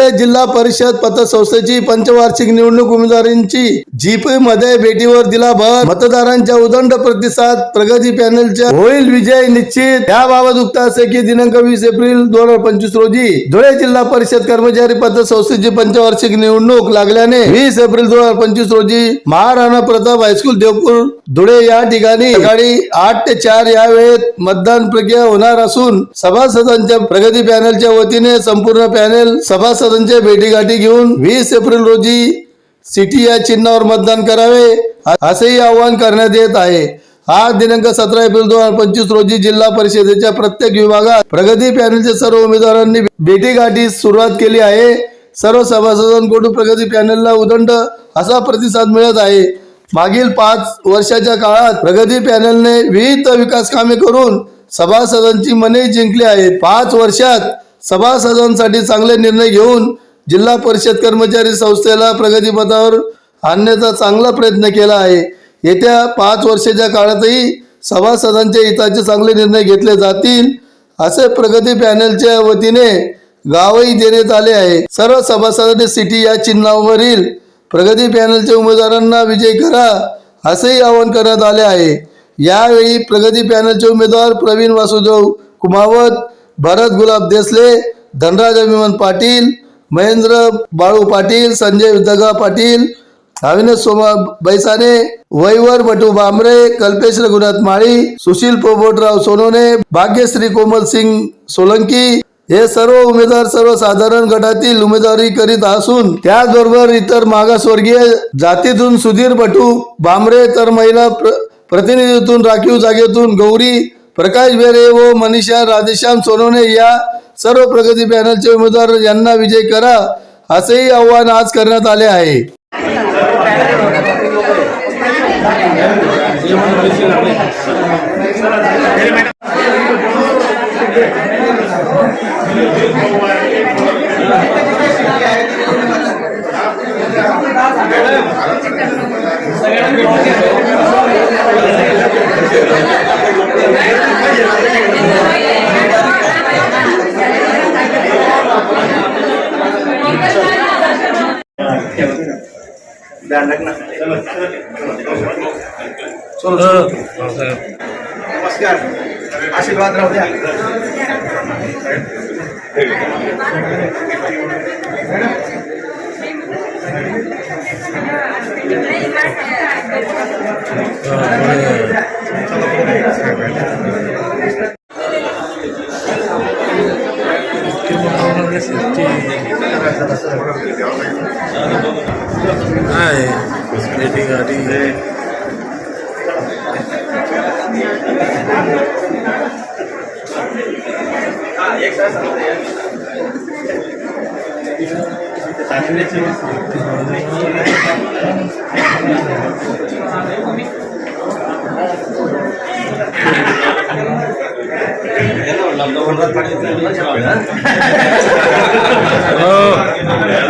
धुळे जिल्हा परिषद पतसंस्थेची पंचवार्षिक निवडणूक उमेदवारांची जीपमध्ये भेटीवर दिला भर मतदारांच्या उदंड प्रतिसाद प्रगती पॅनलच्या होईल विजय निश्चित. याबाबत उक्त असे की दिनांक वीस एप्रिल दोन हजार पंचवीस रोजी धुळे जिल्हा परिषद कर्मचारी पतसंस्थेची पंचवार्षिक निवडणूक लागल्याने वीस एप्रिल दोन हजार पंचवीस रोजी महाराणा प्रताप हायस्कूल देवपूर धुळे या ठिकाणी सकाळी आठ ते चार या वेळेत मतदान प्रक्रिया होणार असून सभासदांच्या प्रगती पॅनलच्या वतीने संपूर्ण पॅनेल सभासद सभासदांच्या भेटीगाठी घेऊन वीस एप्रिल रोजी सिटी या चिन्हावर मतदान करावे असेही आवाहन करण्यात येत आहे. आज दिनांक सतरा एप्रिल दोन हजार पंचवीस रोजी जिल्हा परिषदेच्या प्रत्येक विभागात प्रगती पॅनलच्या सर्व उमेदवारांनी भेटीगाठी सुरुवात केली आहे. सर्व सभासदांकडून प्रगती पॅनलला उदंड असा प्रतिसाद मिळत आहे. मागील पाच वर्षाच्या काळात प्रगती पॅनलने विविध विकास कामे करून सभासदांची मने जिंकली आहेत. पाच वर्षात सभासदांसाठी चांगले निर्णय घेऊन जिल्हा परिषद कर्मचारी संस्थेला प्रगतीपथावर आणण्याचा चांगला प्रयत्न केला आहे. येत्या पाच वर्षाच्या काळातही सभासदांच्या हिताचे चांगले निर्णय घेतले जातील असे प्रगती पॅनलच्या वतीने गावही देण्यात आले आहे. सर्व सभासदांनी सिटी या चिन्हावरील प्रगती पॅनलच्या उमेदवारांना विजय करा असेही आवाहन करण्यात आले आहे. यावेळी प्रगती पॅनलचे उमेदवार प्रवीण वासुदेव कुमावत भरत गुलाब देसले धनराज अभिमान पाटील महेंद्र बाळू पाटील संजय दगा पाटील अविनाश सोमा बैसाने वैवर बटू बांबरे कल्पेश रघुनाथ माळी सुशील पोबोटराव सोनोने भाग्यश्री कोमल सिंग सोलंकी हे सर्व उमेदवार सर्वसाधारण गटातील उमेदवारी करीत असून त्याचबरोबर इतर मागासवर्गीय जातीतून सुधीर बटू बांबरे तर महिला प्र- प्रतिनिधीतून राखीव जागेतून गौरी प्रकाश बेरे व मनीषा राधेश्याम सोनवणे या सर्व प्रगती पॅनलचे उमेदवार यांना विजय करा असेही आव्हान आज करण्यात आले आहे. नमस्कार आशीर्वाद राहू द्या Hai, meeting hari. Oh.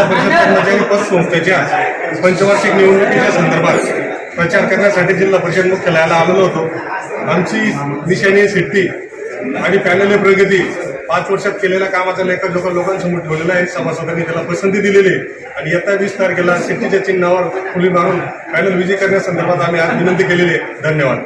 जिल्हा परिषद कर्मचारी पतसंस्थेच्या पंचवार्षिक निवडणुकीच्या संदर्भात प्रचार करण्यासाठी जिल्हा परिषद मुख्यालयाला आलेलो होतो. आमची निशाणी सिट्टी आणि पॅनल प्रगती पाच वर्षात केलेल्या कामाचा लेखाजोखा लोकांसमोर ठेवलेला आहे. सभासदांनी त्याला पसंती दिलेली आहे. आणि येत्या वीस तारखेला शेट्टीच्या चिन्हावर खुली मारून पॅनल विजय करण्यासंदर्भात आम्ही आज विनंती केलेली आहे. धन्यवाद.